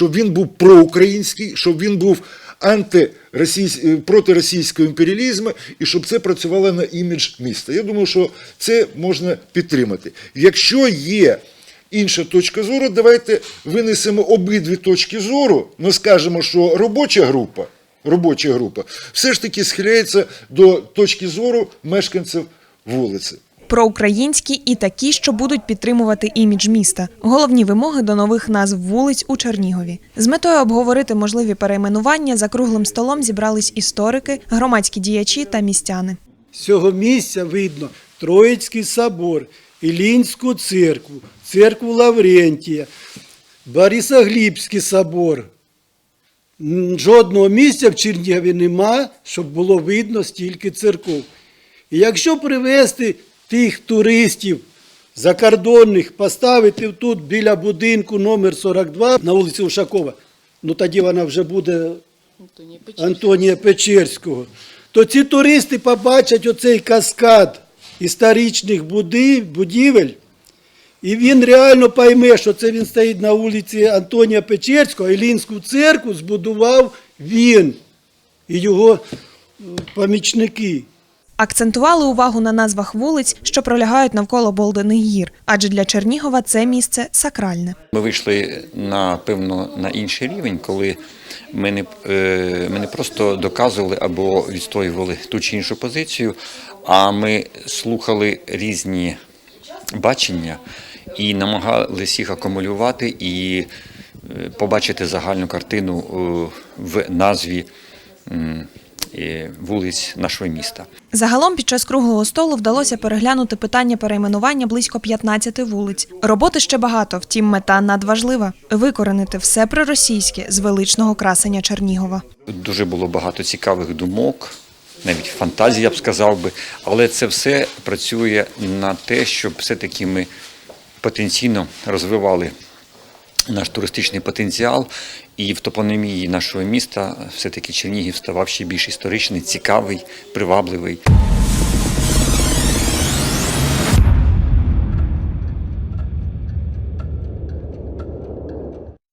щоб він був проукраїнський, щоб він був антиросійсь... е, проти російського імперіалізму і щоб це працювало на імідж міста. Я думаю, що це можна підтримати. Якщо є інша точка зору, давайте винесемо обидві точки зору. Ми скажемо, що робоча група, робоча група все ж таки схиляється до точки зору мешканців вулиці. Проукраїнські і такі, що будуть підтримувати імідж міста. Головні вимоги до нових назв вулиць у Чернігові. З метою обговорити можливі перейменування за круглим столом зібрались історики, громадські діячі та містяни. З цього місця видно Троїцький собор, Ілінську церкву, церкву Лаврентія, Борисоглібський собор. Жодного місця в Чернігові нема, щоб було видно стільки церков. І якщо привезти тих туристів закордонних, поставити тут біля будинку номер 42 на вулиці Ушакова, ну тоді вона вже буде Антонія Печерського, то ці туристи побачать оцей каскад історичних будівель, і він реально пойме, що це він стоїть на вулиці Антонія Печерського, Ілінську церкву збудував він і його помічники. Акцентували увагу на назвах вулиць, що пролягають навколо Болдених гір, адже для Чернігова це місце сакральне. Ми вийшли напевно на інший рівень, коли ми не, е, ми не просто доказували або відстоювали ту чи іншу позицію, а ми слухали різні бачення і намагалися їх акумулювати і е, побачити загальну картину е, в назві вулиць нашого міста. Загалом під час круглого столу вдалося переглянути питання перейменування близько 15 вулиць. Роботи ще багато, втім, мета надважлива викоренити все проросійське з величного красення Чернігова. Дуже було багато цікавих думок, навіть фантазій, я б сказав би, але це все працює на те, щоб все-таки ми потенційно розвивали наш туристичний потенціал, і в топонімії нашого міста все-таки Чернігів ставав ще більш історичний, цікавий, привабливий.